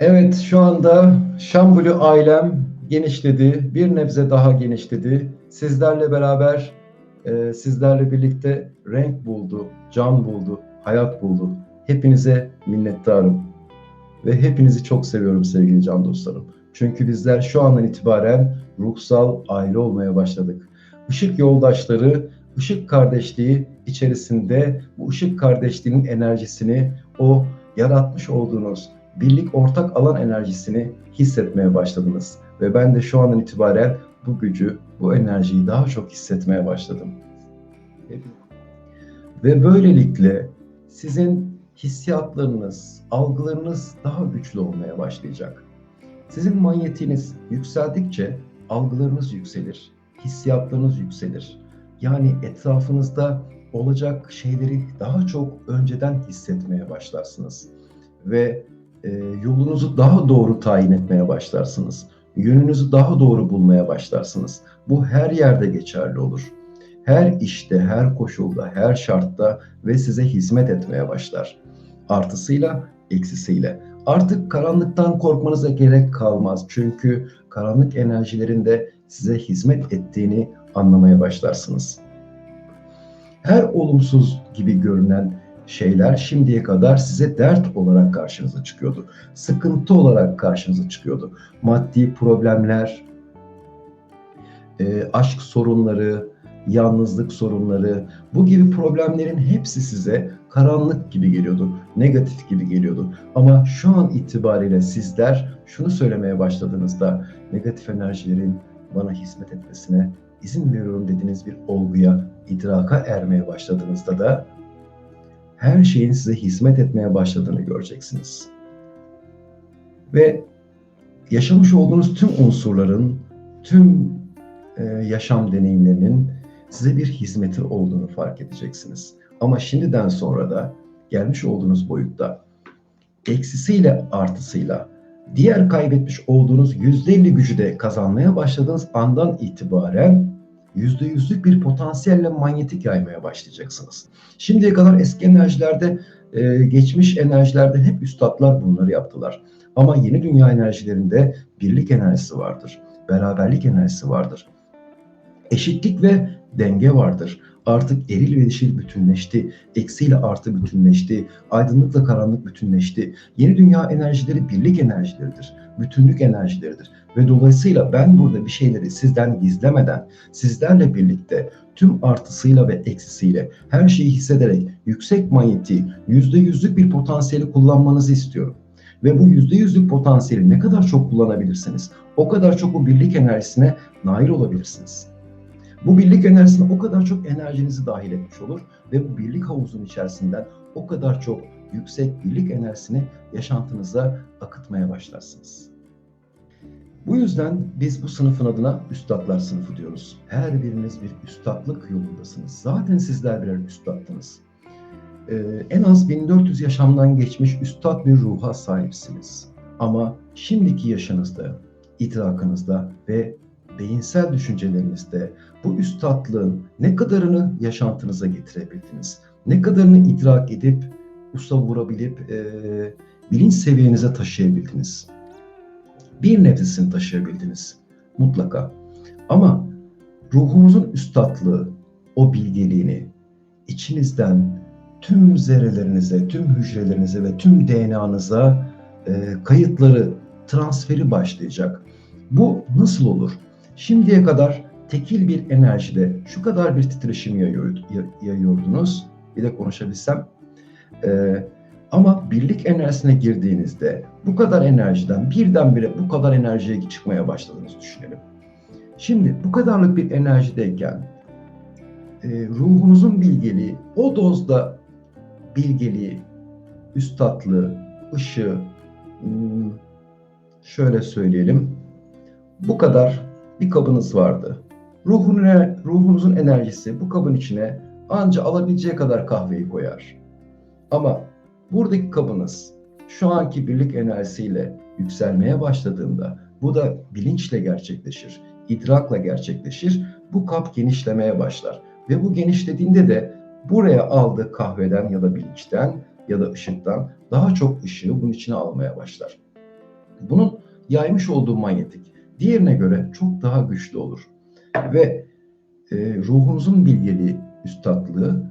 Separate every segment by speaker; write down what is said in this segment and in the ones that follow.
Speaker 1: Evet, şu anda Şambulu ailem genişledi. Bir nebze daha genişledi. Sizlerle beraber, e, sizlerle birlikte renk buldu, can buldu, hayat buldu. Hepinize minnettarım. Ve hepinizi çok seviyorum sevgili can dostlarım. Çünkü bizler şu andan itibaren ruhsal aile olmaya başladık. Işık yoldaşları, ışık kardeşliği içerisinde bu ışık kardeşliğinin enerjisini, o yaratmış olduğunuz birlik ortak alan enerjisini hissetmeye başladınız. Ve ben de şu andan itibaren bu gücü, bu enerjiyi daha çok hissetmeye başladım. Ve böylelikle sizin hissiyatlarınız, algılarınız daha güçlü olmaya başlayacak. Sizin manyetiniz yükseldikçe algılarınız yükselir, hissiyatlarınız yükselir. Yani etrafınızda olacak şeyleri daha çok önceden hissetmeye başlarsınız. Ve e, yolunuzu daha doğru tayin etmeye başlarsınız. Yönünüzü daha doğru bulmaya başlarsınız. Bu her yerde geçerli olur. Her işte, her koşulda, her şartta ve size hizmet etmeye başlar. Artısıyla, eksisiyle. Artık karanlıktan korkmanıza gerek kalmaz. Çünkü karanlık enerjilerin de size hizmet ettiğini anlamaya başlarsınız. Her olumsuz gibi görünen şeyler şimdiye kadar size dert olarak karşınıza çıkıyordu. Sıkıntı olarak karşınıza çıkıyordu. Maddi problemler, e, aşk sorunları, yalnızlık sorunları, bu gibi problemlerin hepsi size karanlık gibi geliyordu, negatif gibi geliyordu. Ama şu an itibariyle sizler şunu söylemeye başladığınızda negatif enerjilerin bana hizmet etmesine izin veriyorum dediğiniz bir olguya, idraka ermeye başladığınızda da her şeyin size hizmet etmeye başladığını göreceksiniz. Ve yaşamış olduğunuz tüm unsurların, tüm e, yaşam deneyimlerinin size bir hizmeti olduğunu fark edeceksiniz. Ama şimdiden sonra da gelmiş olduğunuz boyutta eksisiyle artısıyla diğer kaybetmiş olduğunuz %50 gücü de kazanmaya başladığınız andan itibaren %100'lük bir potansiyelle manyetik yaymaya başlayacaksınız. Şimdiye kadar eski enerjilerde, e, geçmiş enerjilerde hep üstadlar bunları yaptılar. Ama yeni dünya enerjilerinde birlik enerjisi vardır, beraberlik enerjisi vardır. Eşitlik ve denge vardır. Artık eril ve dişil bütünleşti, eksiyle artı bütünleşti, aydınlıkla karanlık bütünleşti. Yeni dünya enerjileri birlik enerjileridir, bütünlük enerjileridir. Ve dolayısıyla ben burada bir şeyleri sizden gizlemeden, sizlerle birlikte tüm artısıyla ve eksisiyle her şeyi hissederek yüksek manyeti, yüzde yüzlük bir potansiyeli kullanmanızı istiyorum. Ve bu yüzde yüzlük potansiyeli ne kadar çok kullanabilirsiniz, o kadar çok bu birlik enerjisine nail olabilirsiniz. Bu birlik enerjisine o kadar çok enerjinizi dahil etmiş olur ve bu birlik havuzun içerisinden o kadar çok yüksek birlik enerjisini yaşantınıza akıtmaya başlarsınız. Bu yüzden biz bu sınıfın adına üstadlar sınıfı diyoruz. Her biriniz bir üstadlık yolundasınız. Zaten sizler birer üstaddınız. Ee, en az 1400 yaşamdan geçmiş üstad bir ruha sahipsiniz. Ama şimdiki yaşınızda, idrakınızda ve beyinsel düşüncelerinizde bu üstadlığın ne kadarını yaşantınıza getirebildiniz? Ne kadarını idrak edip, usta vurabilip, e, bilinç seviyenize taşıyabildiniz? Bir nebzesini taşıyabildiniz mutlaka. Ama ruhunuzun üstadlığı, o bilgeliğini içinizden tüm zerrelerinize, tüm hücrelerinize ve tüm DNA'nıza e, kayıtları, transferi başlayacak. Bu nasıl olur? Şimdiye kadar tekil bir enerjide şu kadar bir titreşim yayıyordunuz. Bir de konuşabilsem. Ee, ama birlik enerjisine girdiğinizde bu kadar enerjiden birdenbire bu kadar enerjiye çıkmaya başladığınızı düşünelim. Şimdi bu kadarlık bir enerjideyken e, ruhunuzun bilgeliği, o dozda bilgeliği, üstatlığı, ışığı, hmm, şöyle söyleyelim, bu kadar bir kabınız vardı. ruhun, ruhunuzun enerjisi bu kabın içine anca alabileceği kadar kahveyi koyar. Ama buradaki kabınız şu anki birlik enerjisiyle yükselmeye başladığında bu da bilinçle gerçekleşir, idrakla gerçekleşir. Bu kap genişlemeye başlar ve bu genişlediğinde de buraya aldığı kahveden ya da bilinçten ya da ışıktan daha çok ışığı bunun içine almaya başlar. Bunun yaymış olduğu manyetik diğerine göre çok daha güçlü olur. Ve e, ruhunuzun bilgeliği, üstadlığı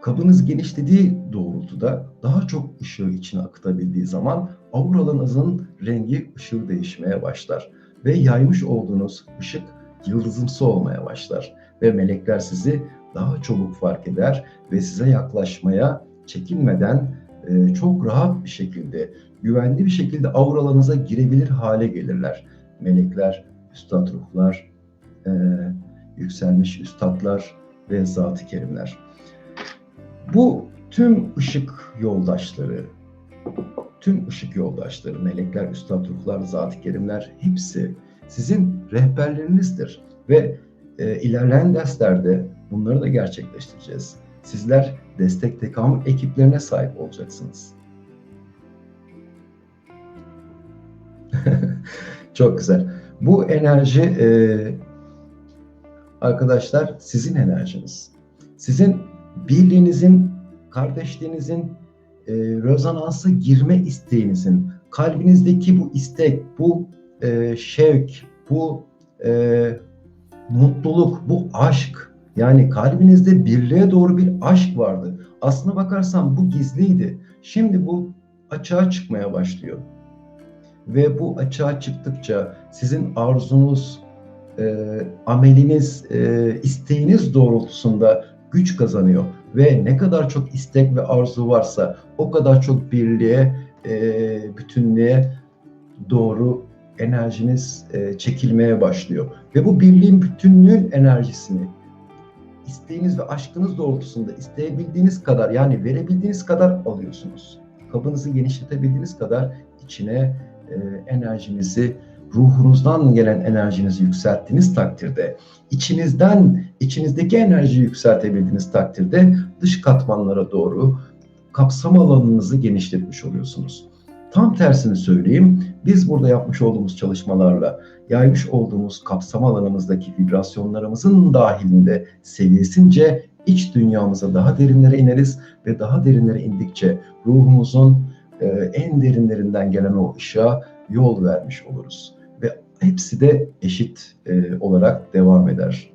Speaker 1: kabınız genişlediği doğrultuda daha çok ışığı içine akıtabildiği zaman auralarınızın rengi ışığı değişmeye başlar. Ve yaymış olduğunuz ışık yıldızımsı olmaya başlar. Ve melekler sizi daha çabuk fark eder ve size yaklaşmaya çekinmeden e, çok rahat bir şekilde, güvenli bir şekilde auralarınıza girebilir hale gelirler. Melekler, üstad ruhlar, e, yükselmiş üstadlar ve zat-ı kerimler. Bu tüm ışık yoldaşları, tüm ışık yoldaşları, melekler, üstad ruhlar, zat-ı kerimler hepsi sizin rehberlerinizdir. Ve e, ilerleyen derslerde bunları da gerçekleştireceğiz. Sizler destek tekamül ekiplerine sahip olacaksınız. Çok güzel. Bu enerji e, arkadaşlar sizin enerjiniz. Sizin birliğinizin, kardeşliğinizin e, rezonansa girme isteğinizin, kalbinizdeki bu istek, bu e, şevk, bu e, mutluluk, bu aşk, yani kalbinizde birliğe doğru bir aşk vardı. Aslına bakarsan bu gizliydi. Şimdi bu açığa çıkmaya başlıyor. Ve bu açığa çıktıkça sizin arzunuz, e, ameliniz, e, isteğiniz doğrultusunda güç kazanıyor. Ve ne kadar çok istek ve arzu varsa o kadar çok birliğe, e, bütünlüğe doğru enerjiniz e, çekilmeye başlıyor. Ve bu birliğin, bütünlüğün enerjisini isteğiniz ve aşkınız doğrultusunda isteyebildiğiniz kadar yani verebildiğiniz kadar alıyorsunuz. Kabınızı genişletebildiğiniz kadar içine e, enerjinizi ruhunuzdan gelen enerjinizi yükselttiğiniz takdirde, içinizden, içinizdeki enerjiyi yükseltebildiğiniz takdirde dış katmanlara doğru kapsam alanınızı genişletmiş oluyorsunuz. Tam tersini söyleyeyim, biz burada yapmış olduğumuz çalışmalarla yaymış olduğumuz kapsam alanımızdaki vibrasyonlarımızın dahilinde seviyesince iç dünyamıza daha derinlere ineriz ve daha derinlere indikçe ruhumuzun e, en derinlerinden gelen o ışığa yol vermiş oluruz. Hepsi de eşit e, olarak devam eder.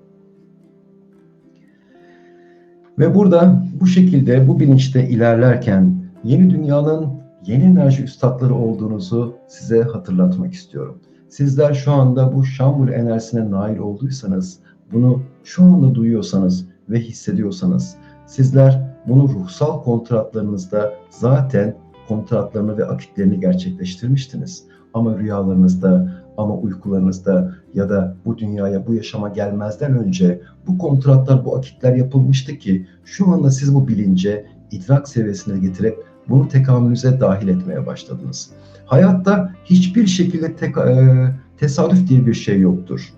Speaker 1: Ve burada bu şekilde bu bilinçte ilerlerken yeni dünyanın yeni enerji üstadları olduğunuzu size hatırlatmak istiyorum. Sizler şu anda bu Şambul enerjisine nail olduysanız, bunu şu anda duyuyorsanız ve hissediyorsanız, sizler bunu ruhsal kontratlarınızda zaten kontratlarını ve akitlerini gerçekleştirmiştiniz. Ama rüyalarınızda, ama uykularınızda ya da bu dünyaya, bu yaşama gelmezden önce bu kontratlar, bu akitler yapılmıştı ki şu anda siz bu bilince, idrak seviyesine getirip bunu tekamülünüze dahil etmeye başladınız. Hayatta hiçbir şekilde tek, e, tesadüf diye bir şey yoktur.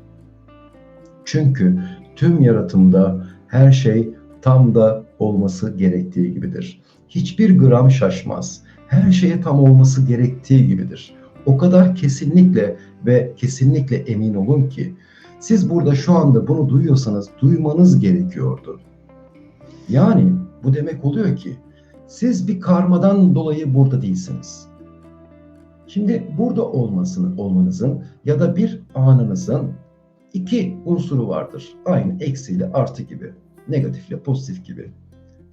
Speaker 1: Çünkü tüm yaratımda her şey tam da olması gerektiği gibidir. Hiçbir gram şaşmaz. Her şeye tam olması gerektiği gibidir. O kadar kesinlikle ve kesinlikle emin olun ki siz burada şu anda bunu duyuyorsanız duymanız gerekiyordu. Yani bu demek oluyor ki siz bir karmadan dolayı burada değilsiniz. Şimdi burada olmasını olmanızın ya da bir anınızın iki unsuru vardır. Aynı eksiyle artı gibi, negatifle pozitif gibi.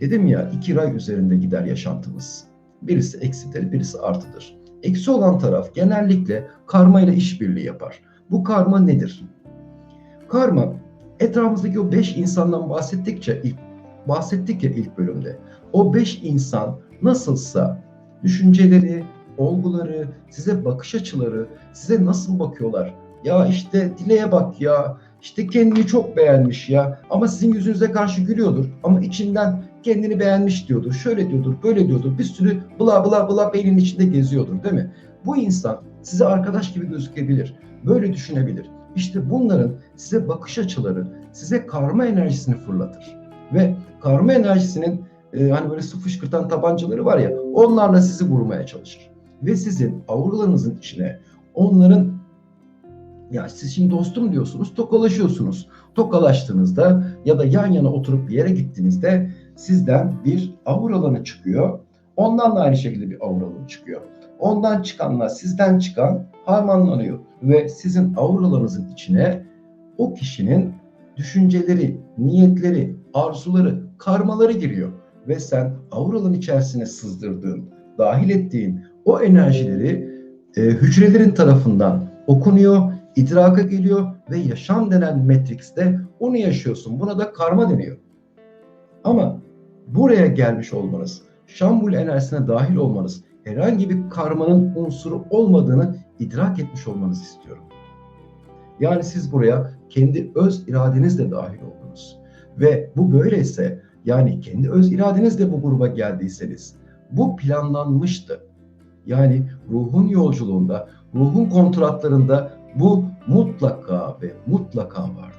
Speaker 1: Dedim ya iki ray üzerinde gider yaşantımız. Birisi eksidir, birisi artıdır. Eksi olan taraf genellikle karma ile işbirliği yapar. Bu karma nedir? Karma etrafımızdaki o beş insandan bahsettikçe ilk bahsettik ya ilk bölümde. O beş insan nasılsa düşünceleri, olguları, size bakış açıları, size nasıl bakıyorlar? Ya işte Dile'ye bak ya, işte kendini çok beğenmiş ya ama sizin yüzünüze karşı gülüyordur ama içinden kendini beğenmiş diyordur, şöyle diyordur, böyle diyordur, bir sürü bla bla bla beynin içinde geziyordur değil mi? Bu insan size arkadaş gibi gözükebilir, böyle düşünebilir. İşte bunların size bakış açıları, size karma enerjisini fırlatır. Ve karma enerjisinin e, hani böyle su fışkırtan tabancaları var ya onlarla sizi vurmaya çalışır. Ve sizin auralarınızın içine onların ya siz şimdi dostum diyorsunuz, tokalaşıyorsunuz. Tokalaştığınızda ya da yan yana oturup bir yere gittiğinizde sizden bir auralanı çıkıyor. Ondan da aynı şekilde bir auralanı çıkıyor. Ondan çıkanla sizden çıkan harmanlanıyor ve sizin auralarınızın içine o kişinin düşünceleri, niyetleri, arzuları, karmaları giriyor ve sen auraların içerisine sızdırdığın, dahil ettiğin o enerjileri e, hücrelerin tarafından okunuyor, idraka geliyor ve yaşam denen Matrix'te onu yaşıyorsun. Buna da karma deniyor. Ama buraya gelmiş olmanız, şambul enerjisine dahil olmanız, herhangi bir karmanın unsuru olmadığını idrak etmiş olmanızı istiyorum. Yani siz buraya kendi öz iradenizle dahil oldunuz. Ve bu böyleyse yani kendi öz iradenizle bu gruba geldiyseniz bu planlanmıştı. Yani ruhun yolculuğunda, ruhun kontratlarında bu mutlaka ve mutlaka vardı.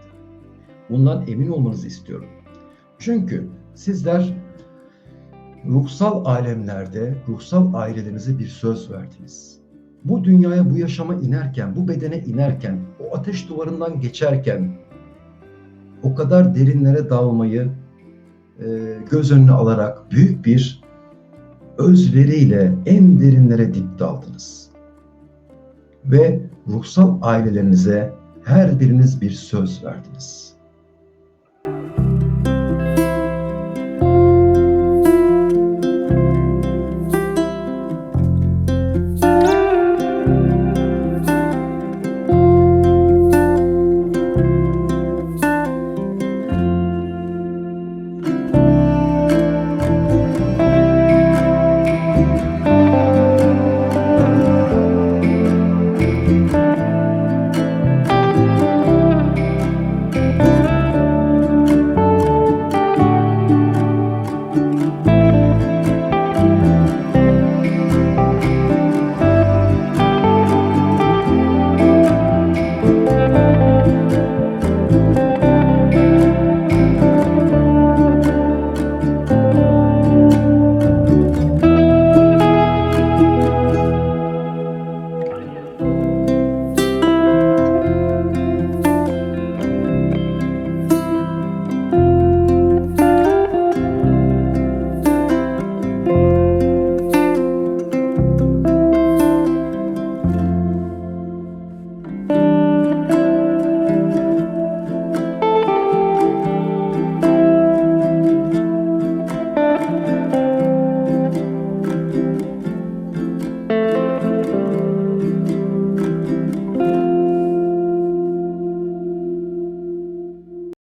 Speaker 1: Bundan emin olmanızı istiyorum. Çünkü sizler ruhsal alemlerde, ruhsal ailelerinize bir söz verdiniz. Bu dünyaya, bu yaşama inerken, bu bedene inerken, o ateş duvarından geçerken o kadar derinlere dalmayı e, göz önüne alarak büyük bir özveriyle en derinlere dip daldınız. Ve ruhsal ailelerinize her biriniz bir söz verdiniz.